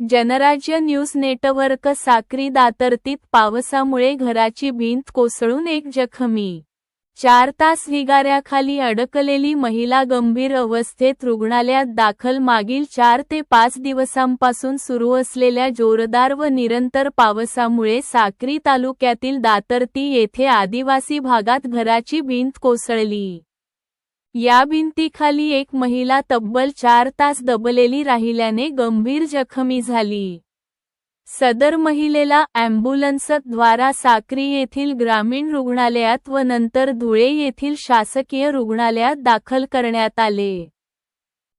Janrajya news network Sakri दातर्तीत पावसामुळे घराची भिंत कोसळून एक जखमी चार तास ढिगाऱ्याखाली अडकलेली महिला गंभीर अवस्थेत रुग्णालयात दाखल मागील चार ते पाच दिवसांपासून सुरू असलेल्या जोरदार व निरंतर पावसामुळे साक्री तालुक्यातील दातर्ती येथे आदिवासी भागात घराची भिंत कोसळली. या भिंतीखाली एक महिला तब्बल चार तास दबलेली राहिल्याने गंभीर जखमी झाली. सदर महिलेला द्वारा साक्री येथील ग्रामीण रुग्णालयात व नंतर धुळे येथील शासकीय रुग्णालयात दाखल करण्यात आले.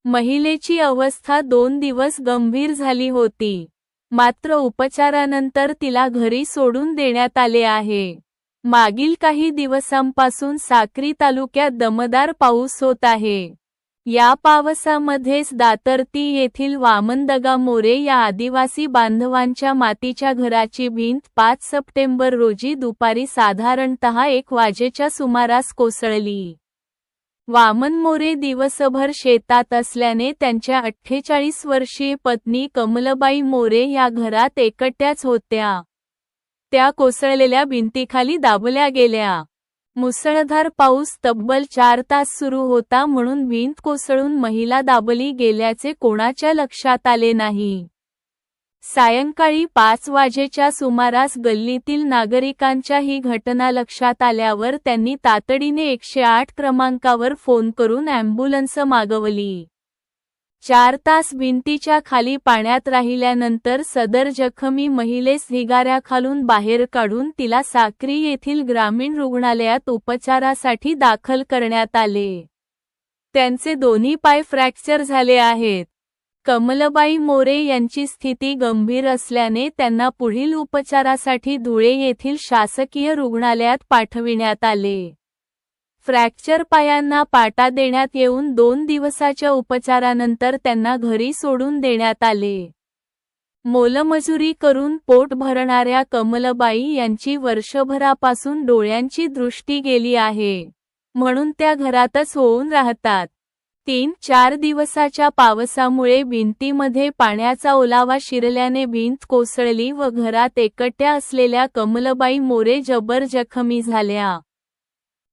महिलेची अवस्था दोन दिवस गंभीर झाली होती. मात्र उपचारानंतर तिला घरी सोडून देण्यात आले आहे. मागील काही दिवसांपासून साक्री तालुक्यात दमदार पाऊस होत आहे. या पावसामध्येच दातर्ती येथील वामनदगा मोरे या आदिवासी बांधवांच्या मातीच्या घराची भिंत पाच सप्टेंबर रोजी दुपारी साधारणतः एक वाजेच्या सुमारास कोसळली. वामन मोरे दिवसभर शेतात असल्याने त्यांच्या अठ्ठेचाळीस वर्षीय पत्नी कमलबाई मोरे या घरात एकट्याच होत्या. त्या कोसळलेल्या भिंतीखाली दाबल्या गेल्या. मुसळधार पाऊस तब्बल चार तास सुरू होता म्हणून भिंत कोसळून महिला दाबली गेल्याचे कोणाच्या लक्षात आले नाही. सायंकाळी पाच वाजेच्या सुमारास गल्लीतील नागरिकांच्या ही घटना लक्षात आल्यावर त्यांनी तातडीने एकशे आठ क्रमांकावर फोन करून अँब्युलन्स मागवली. चार तास भिंतीच्या खाली पाण्यात राहिल्यानंतर सदर जखमी महिलेस ढिगाऱ्याखालून बाहेर काढून तिला साक्री येथील ग्रामीण रुग्णालयात उपचारासाठी दाखल करण्यात आले. त्यांचे दोन्ही पाय फ्रॅक्चर झाले आहेत. कमलबाई मोरे यांची स्थिती गंभीर असल्याने त्यांना पुढील उपचारासाठी धुळे येथील शासकीय रुग्णालयात पाठविण्यात आले. फ्रॅक्चर पायांना पाटा देण्यात येऊन दोन दिवसाच्या उपचारानंतर त्यांना घरी सोडून देण्यात आले. मोलमजुरी करून पोट भरणाऱ्या कमलबाई यांची वर्षभरापासून डोळ्यांची दृष्टी गेली आहे. म्हणून त्या घरातच होऊन राहतात. तीन चार दिवसाच्या पावसामुळे भिंतीमध्ये पाण्याचा ओलावा शिरल्याने भिंत कोसळली व घरात एकट्या असलेल्या कमलबाई मोरे जबर जखमी झाल्या.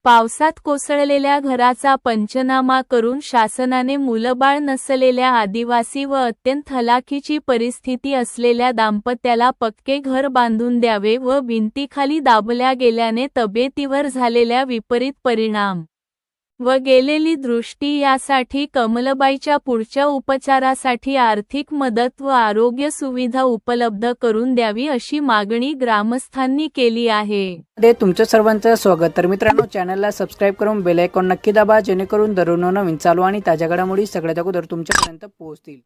पावसात कोसळलेल्या घराचा पंचनामा करून शासनाने मुलबाळ नसलेल्या आदिवासी व अत्यंत हलाखीची परिस्थिती असलेल्या दाम्पत्याला पक्के घर बांधून द्यावे व भिंतीखाली दाबल्या गेल्याने तब्येतीवर झालेल्या विपरीत परिणाम. व गेलेली दृष्टी यासाठी कमलबाईच्या पुढच्या उपचारासाठी आर्थिक मदत व आरोग्य सुविधा उपलब्ध करून द्यावी अशी मागणी ग्रामस्थांनी केली आहे. मध्ये तुमचं सर्वांचं स्वागत. तर मित्रांनो चॅनलला सबस्क्राईब करून बेलायकॉन नक्की दाबा जेणेकरून दररोज नवीन चालू आणि ताज्या घडामोडी सगळ्यात अगोदर तुमच्यापर्यंत पोहोचतील.